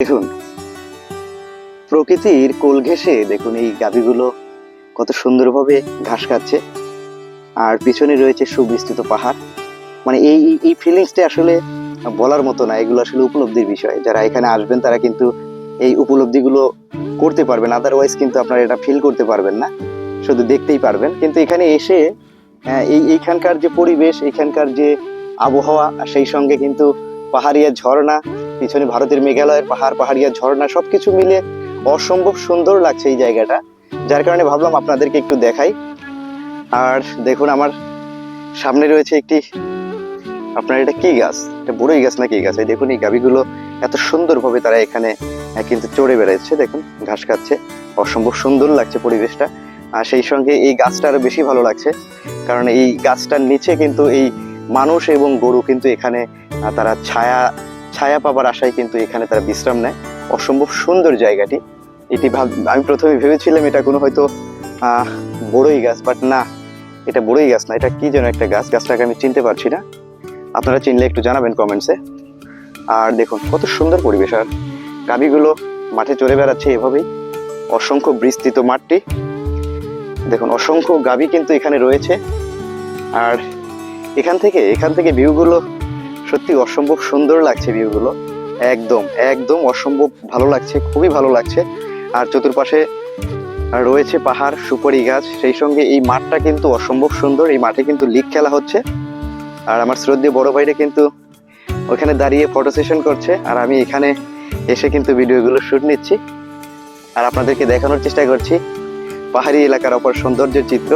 দেখুন প্রকৃতির কোল ঘেঁষে দেখুন এই গাভীগুলো কত সুন্দরভাবে ঘাস খাচ্ছে। আর পিছনে রয়েছে সুবিস্তৃত পাহাড়। মানে এই এই- ফিলিংসটা আসলে বলার মতো না এগুলো আসলে উপলব্ধির বিষয়। যারা এখানে আসবেন তারা কিন্তু এই উপলব্ধিগুলো করতে পারবেন। আদারওয়াইজ কিন্তু আপনারা এটা ফিল করতে পারবেন না। শুধু দেখতেই পারবেন। কিন্তু এখানে এসে আহ, এই এইখানকার যে পরিবেশ এখানকার যে আবহাওয়া সেই সঙ্গে কিন্তু পাহাড়িয়া ঝর্ণা পিছনে ভারতের মেঘালয়ের পাহাড়, পাহাড়িয়া, ঝর্ণা, সবকিছু মিলে অসম্ভব সুন্দর লাগছে এই জায়গাটা। যার কারণে ভাবলাম আপনাদেরকে একটু দেখাই। আর দেখুন, আমার সামনে রয়েছে একটি, আপনার এটা কি গাছ? এটা বড়ই গাছ না কি গাছ? এই দেখুন, এই গাবিগুলো এত সুন্দরভাবে তারা এখানে কিন্তু চড়ে বেড়াচ্ছে। দেখুন, ঘাস খাচ্ছে। অসম্ভব সুন্দর লাগছে পরিবেশটা। আর সেই সঙ্গে এই গাছটা আরও বেশি ভালো লাগছে। কারণ এই গাছটার নিচে কিন্তু এই মানুষ এবং গরু কিন্তু এখানে তারা ছায়া ছায়া পাবার আশায় কিন্তু এখানে তারা বিশ্রাম নেয়। অসম্ভব সুন্দর জায়গাটি। এটি ভাব, আমি প্রথমে ভেবেছিলাম এটা কোনো হয়তো বড়ই গাছ বাট না, এটা বড়ই গাছ না, এটা কি যেন একটা গাছ, গাছটাকে আমি চিনতে পারছি না। আপনারা চিনলে একটু জানাবেন কমেন্টসে আর দেখুন, কত সুন্দর পরিবেশ, আর গাভীগুলো মাঠে চড়ে বেড়াচ্ছে এভাবেই। অসংখ্য বিস্তৃত মাঠটি। দেখুন, অসংখ্য গাবি কিন্তু এখানে রয়েছে। আর এখান থেকে এখান থেকে ভিউগুলো সত্যি অসম্ভব সুন্দর লাগছে ভিউগুলো। একদম একদম অসম্ভব ভালো লাগছে, খুবই ভালো লাগছে। আর চতুর্পাশে রয়েছে পাহাড়, সুপারি গাছ, সেই সঙ্গে এই মাঠটা কিন্তু অসম্ভব সুন্দর, এই মাঠে কিন্তু লিগ খেলা হচ্ছে। আর আমার শ্রদ্ধেয় বড় ভাইরা কিন্তু ওখানে দাঁড়িয়ে ফটো সেশন করছে, আর আমি এখানে এসে কিন্তু ভিডিওগুলো শুট নিচ্ছি। আর আপনাদেরকে দেখানোর চেষ্টা করছি, পাহাড়ি এলাকার অপর সৌন্দর্যের চিত্র।